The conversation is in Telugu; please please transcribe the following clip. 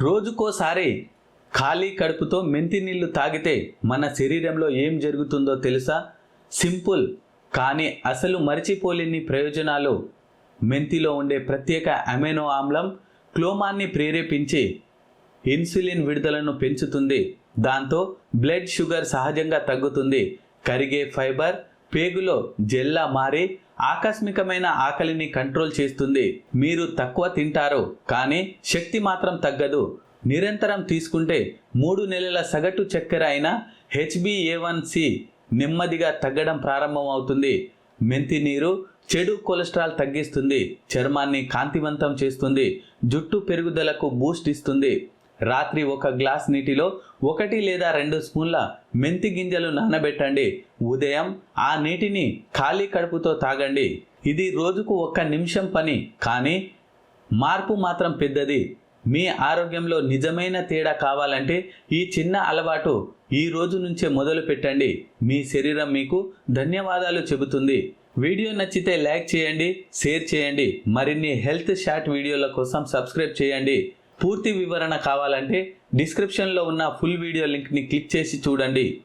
రోజుకోసారి ఖాళీ కడుపుతో మెంతి నీళ్ళు తాగితే మన శరీరంలో ఏం జరుగుతుందో తెలుసా? సింపుల్ కానీ అసలు మరిచిపోలేని ప్రయోజనాలు. మెంతిలో ఉండే ప్రత్యేక అమెనో ఆమ్లం క్లోమాన్ని ప్రేరేపించి ఇన్సులిన్ విడుదలను పెంచుతుంది. దాంతో బ్లడ్ షుగర్ సహజంగా తగ్గుతుంది. కరిగే ఫైబర్ పేగులో జెల్లా మారి ఆకస్మికమైన ఆకలిని కంట్రోల్ చేస్తుంది. మీరు తక్కువ తింటారు కానీ శక్తి మాత్రం తగ్గదు. నిరంతరం తీసుకుంటే మూడు నెలల సగటు చక్కెర అయిన హెచ్బిఏవన్సి నెమ్మదిగా తగ్గడం ప్రారంభమవుతుంది. మెంతి నీరు చెడు కొలెస్ట్రాల్ తగ్గిస్తుంది. చర్మాన్ని కాంతివంతం చేస్తుంది. జుట్టు పెరుగుదలకు బూస్ట్ ఇస్తుంది. రాత్రి ఒక గ్లాస్ నీటిలో ఒకటి లేదా రెండు స్పూన్ల మెంతి గింజలు నానబెట్టండి. ఉదయం ఆ నీటిని ఖాళీ కడుపుతో తాగండి. ఇది రోజుకు ఒక్క నిమిషం పని కానీ మార్పు మాత్రం పెద్దది. మీ ఆరోగ్యంలో నిజమైన తేడా కావాలంటే ఈ చిన్న అలవాటు ఈ రోజు నుంచే మొదలు పెట్టండి. మీ శరీరం మీకు ధన్యవాదాలు చెబుతుంది. వీడియో నచ్చితే లైక్ చేయండి షేర్ చేయండి. మరిన్ని హెల్త్ షార్ట్ వీడియోల కోసం సబ్స్క్రైబ్ చేయండి. పూర్తి వివరణ కావాలంటే డిస్క్రిప్షన్లో ఉన్న ఫుల్ వీడియో లింక్ని క్లిక్ చేసి చూడండి.